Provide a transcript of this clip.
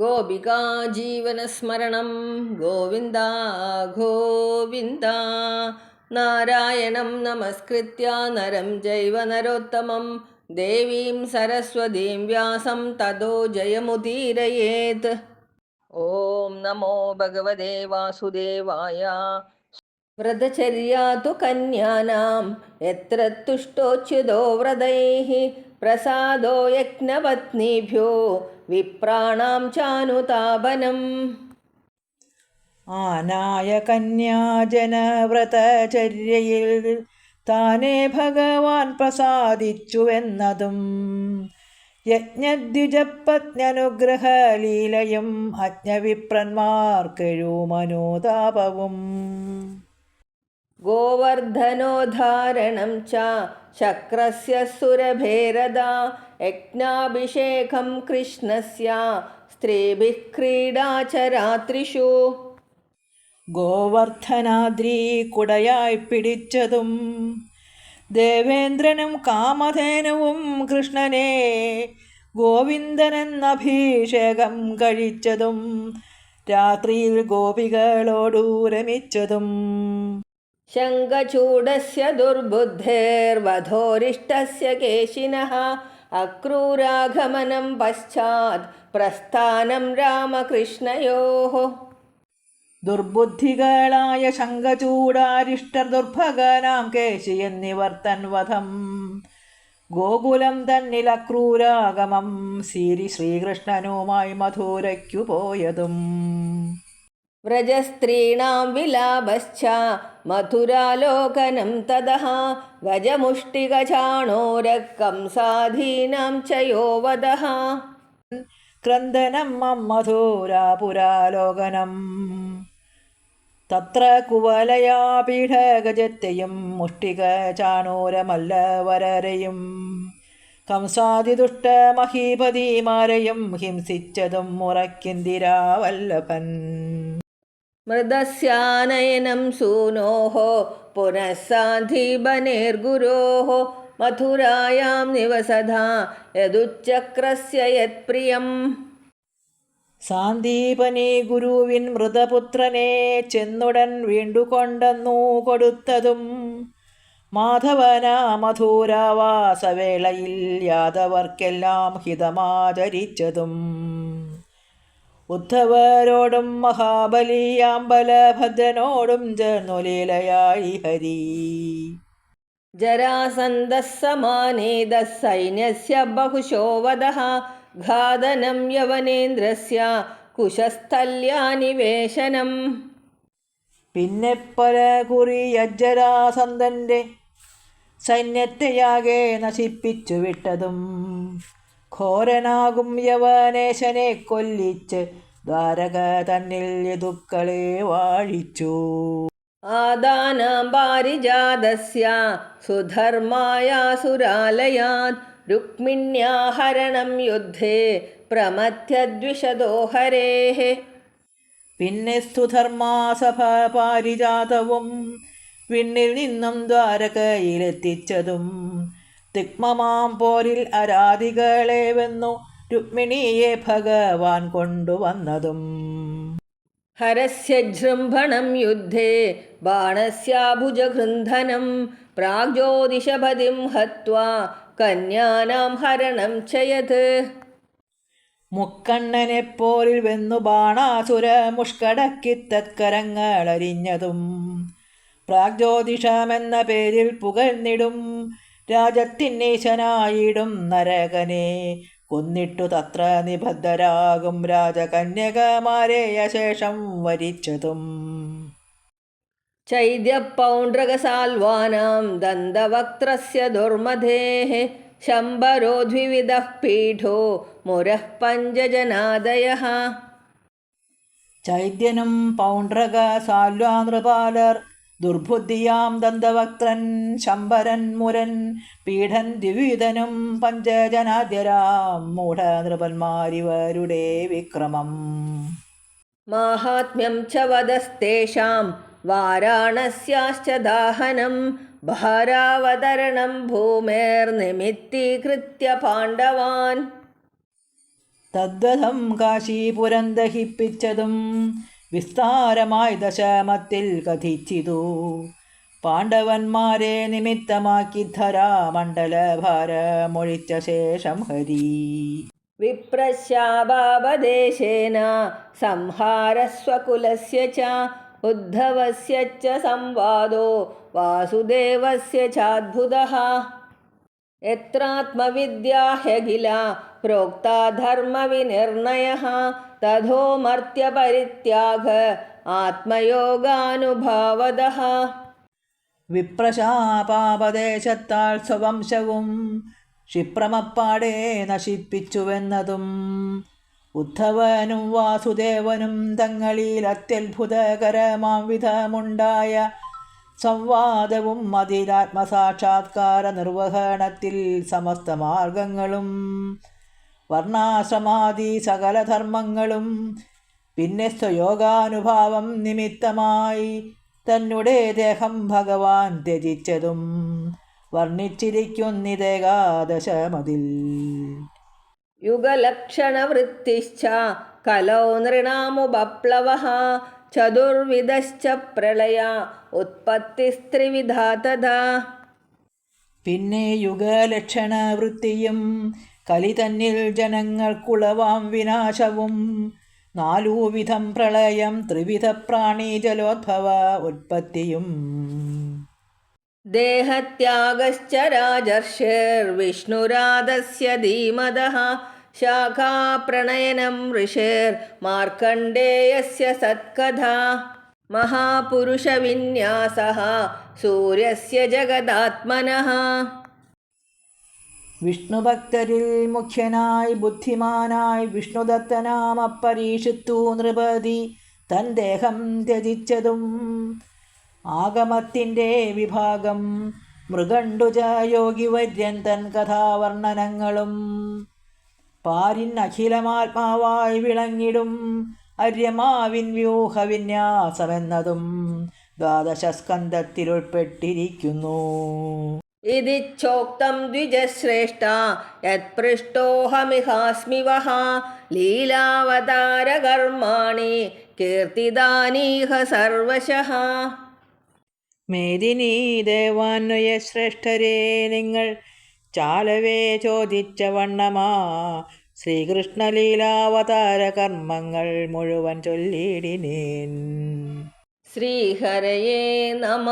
ഗോപികാ ജീവനസ്മരണം. ഗോവിന്ദ ഗോവിന്ദ. നാരായണം നമസ്കൃത്യ നരം ജൈവ നരോത്തമം. ദേവീം സരസ്വതീം വ്യാസം തദോ ജയമുദീരയേത്. ഓം നമോ ഭഗവതേ വാസുദേവായ. വ്രതചര്യാ തു കന്യാനാം. എത്ര തുഷ്ടോച്യുതോ വ്രതൈ. പ്രസാദോ യജ്ഞപത്നീഭ്യോ വിപ്രാണാം ചാനുതാപനം ആനായ കന്യാജനവ്രതചര്യയിൽ താനേ ഭഗവാൻ പ്രസാദിച്ചുവെന്നതും യജ്ഞദ്വിജപത്ന്യനുഗ്രഹലീലയും അജ്ഞവിപ്രന്മാർക്കെഴുമനോതാപവും ഗോവർദ്ധനോദ്ധാരണം ച ചക്രസ്യ സുരഭേരദ യജ്ഞാഭിഷേകം കൃഷ്ണസ്യ स्त्रीभिः ക്രീഡാ ച രാത്രിഷു. ഗോവർദ്ധനാദ്രി കുടയായി പിടിച്ചതും ദേവേന്ദ്രനും കാമധേനുവും കൃഷ്ണനെ ഗോവിന്ദനെന്നഭിഷേകം കഴിച്ചതും രാത്രിയിൽ ഗോപികളോടു രമിച്ചതും. ശങ്കചൂഡസ്യ ദുർബുദ്ധേർവധോരിഷ്ടസ്യ കേശിനഃ അക്രൂരാഗമനം പശ്ചാത് പ്രസ്ഥാനം രാമകൃഷ്ണയോः ദുർബുദ്ധികളായ ശങ്കചൂടാരിഷ്ടർ ദുർഭഗനാം കേശി എന്നിവർ തൻവധം ഗോകുലം തന്നിൽ അക്രൂരാഗമം ശ്രീ ശ്രീകൃഷ്ണനുമായി മധുരയ്ക്കു പോയതും. വ്രജസ്ത്രീണാം വിലാപശ്ച മധുരാലോകനം തതഃ ഗജമുഷ്ടികചാണോരക്കംസാധീനാം ച യോ വദഃ ക്രന്ദനം മം മധുരാപുരാലോകനം. തത്ര കുവലയാപീഠഗജത്തെയും മുഷ്ടിക ചാണൂരമല്ലവരരെയും കംസാദിദുഷ്ട മഹീപതിമാരെയും ഹിംസിച്ചതും മുറക്കിന്ദിരാവല്ലഭൻ മൃദസ്യാനയനം സൂനോः പുനഃ സാധീബനേർഗുരോः മധുരായാം നിവസധാ യദുച്ചക്രസ്യ യത്പ്രിയം. സാന്ദീപനി ഗുരുവിൻ മൃതപുത്രനെ ചെന്നുടൻ വീണ്ടുകൊണ്ടെന്നു കൊടുത്തതും മാധവന മധുരാവാസവേളയിൽ യാദവർക്കെല്ലാം ഹിതമാചരിച്ചതും. ഉദ്ധവരോടും മഹാബലിയാമ്പലഭദ്രനോടും ചേർന്നുലീലയായി ഹരി. ജരാസന്ധസമാനേത സൈന്യസ്യ ബഹുശോവധ ഘാതനം യവനേന്ദ്രസ്യ കുശസ്ഥല്യാനിവേശനം പിന്നെ പല കുറിയ അജ്ജരാസന്ധന്റെ സൈന്യത്തെയാകെ നശിപ്പിച്ചു വിട്ടതും ഘോരനാകും യവനേശനെ കൊല്ലിച്ച് ദ്വാരക തന്നിൽ യദുക്കളെ വാഴിച്ചു. ആദാനം പാരിജാതസ്യ സുധർമായ സുരാലയാത് രുക്മിണ്യാഹരണം യുദ്ധേ പ്രമത്യദ്വിഷദോഹരേ പിന്നെ സുധർമാസഭ പാരിജാതവും വിണ്ണിൽ നിന്നും ദ്വാരകയിലെത്തിച്ചതും തിക്മമാം പോരിൽ അരാധികളെ വന്നു രുക്മിണിയെ ഭഗവാൻ കൊണ്ടുവന്നതും ഹരസ്യ ജൃംഭണം യുദ്ധേ ബാണസ്യാഭുജൃന്ധനം പ്രാഗ്ജ്യോതിഷപതിം ഹത്വാ കന്യാനാം ഹരണം ചയത്. മുക്കണ്ണനെ പോരിൽ വെന്നു ബാണാസുര മുഷ്കടക്കി തത്കരങ്ങളരിഞ്ഞതും പ്രാഗ്ജ്യോതിഷമെന്ന പേരിൽ പുകഴ്ന്നിടും രാജത്തിന്നീശനായിടും നരകനെ. കൊന്നിട്ടു തത്ര നിബദ്ധരാകും രാജകന്യകമാരെ ശേഷം വരിച്ചതും. ചൈദ്യപൗണ്ഡ്രകസാൽവാനാം ദന്തവക്ത്രസ്യ ദുർമധേः ശംബരോ ദ്വിവിധഃ പീഠോ മുരഃ പഞ്ചജനാദയः. ചൈദ്യനും പൗണ്ഡ്രക സാൽവാനൃപാലർ ദുർബുദ്ധിയാം ദന്തവക്ത്രൻ ശംഭരൻ മുരൻ പീഠൻ ദ്വിധനും പഞ്ചജനാദ്യരാം മൂഢനൃപന്മാരിവരുടെ വിക്രമം. മാഹാത്മ്യം ച വധസ്തേഷാം വാരാണസ്യാശ്ച ദാഹനം ഭാരാവതരണം ഭൂമേർനിമിത്തീകൃത്യ പാണ്ഡവാൻ. തദ്വധം കാശീപുരം ദഹിപ്പിച്ചതും വിസ്താരമായി ദശമത്തിൽ കഥിച്ചിതു. പാണ്ഡവന്മാരെ നിമിത്തമാക്കി ധരാമണ്ഡലഭാരമൊഴിച്ച ശേഷം ഹരി. വിപ്രശാപാപദേശേന സംഹാരസ്വകുലസ്യ ച ഉദ്ധവസ്യ ച സംവാദോ വാസുദേവസ്യ ചാദ്ഭുതഃ. यत्रात्मविद्या ह्यखिला प्रोक्ता धर्मविनिर्णयः तथोमर्त्यपरित्याग आत्मयोगानुभावदः വിപ്രശാപാപദേശത്താൽ സ്വവംശവും ക്ഷിപ്രമപ്പാടെ നശിപ്പിച്ചുവെന്നതും ഉദ്ധവനും വാസുദേവനും തങ്ങളിൽ അത്യത്ഭുതകരമാം വിധമുണ്ടായ സംവാദവും അതിരാത്മസാക്ഷാത്കാര നിർവഹണത്തിൽ സമസ്ത മാർഗങ്ങളും വർണാശ്രമാദി സകലധർമ്മങ്ങളും പിന്നെ സ്വയോഗാനുഭാവം നിമിത്തമായി തന്നെ ദേഹം ഭഗവാൻ ത്യജിച്ചതും വർണിച്ചിരിക്കുന്നിതേകാദശമതിൽ. യുഗലക്ഷണവൃത്തിശ്ച കലോ നൃണാമുപപ്ലവ ചതുർവിധശ്ച പ്രളയ ഉത്പത്തിസ്ത്രിവിധ തഥാ. പിന്നെ യുഗലക്ഷണവൃത്തിയും കലി തന്നിൽ ജനങ്ങൾക്കുളവാം വിനാശവും. നാലുവിധം പ്രളയം ത്രിവിധ പ്രാണി ജലോദ്ഭവ ഉത്പത്തിയും. ദേഹത്യാഗശ്ച രാജർഷിർ വിഷ്ണുരാധസ്യ ധീമതഃ. शाखाप्रणयनं ऋषिर्मार्कण्डेयस्य सत्कथा महापुरुषविन्यासः सूर्यस्य जगदात्मनः വിഷ്ണുഭക്തരിൽ മുഖ്യനായി ബുദ്ധിമാനായി വിഷ്ണുദത്തനാം അപ്പരീഷിത്തു നൃപതി തൻ ദേഹം ത്യജിച്ചതും ആഗമത്തിൻ്റെ വിഭാഗം മൃഗണ്ടുജ യോഗിവര്യൻ തൻ കഥാവർണ്ണനങ്ങളും പാരിൻ അഖിലമാത്മാവായി വിളങ്ങിടും അര്യമാവിൻ വ്യൂഹവിന്യാസമെന്നതും ദ്വാദശസ്കന്ധത്തിലുൾപ്പെട്ടിരിക്കുന്നു. ോക്തം ദ്വിജശ്രേഷ്ഠ യത്പൃഷ്ടോഹമിഹാസ്മി വഹ ലീലാവതാരകർമാണി കീർത്തിദാനീഹ സർവശ മേദിനീ ദേവാന്വയ ശ്രേഷ്ഠരേ നിങ്ങൾ ചാലവേ ചോദിച്ച വണ്ണമാ. ശ്രീകൃഷ്ണലീലാവതാര കർമ്മങ്ങൾ മുഴുവൻ ചൊല്ലിയിടിനേൻ. ശ്രീഹരയേ നമ.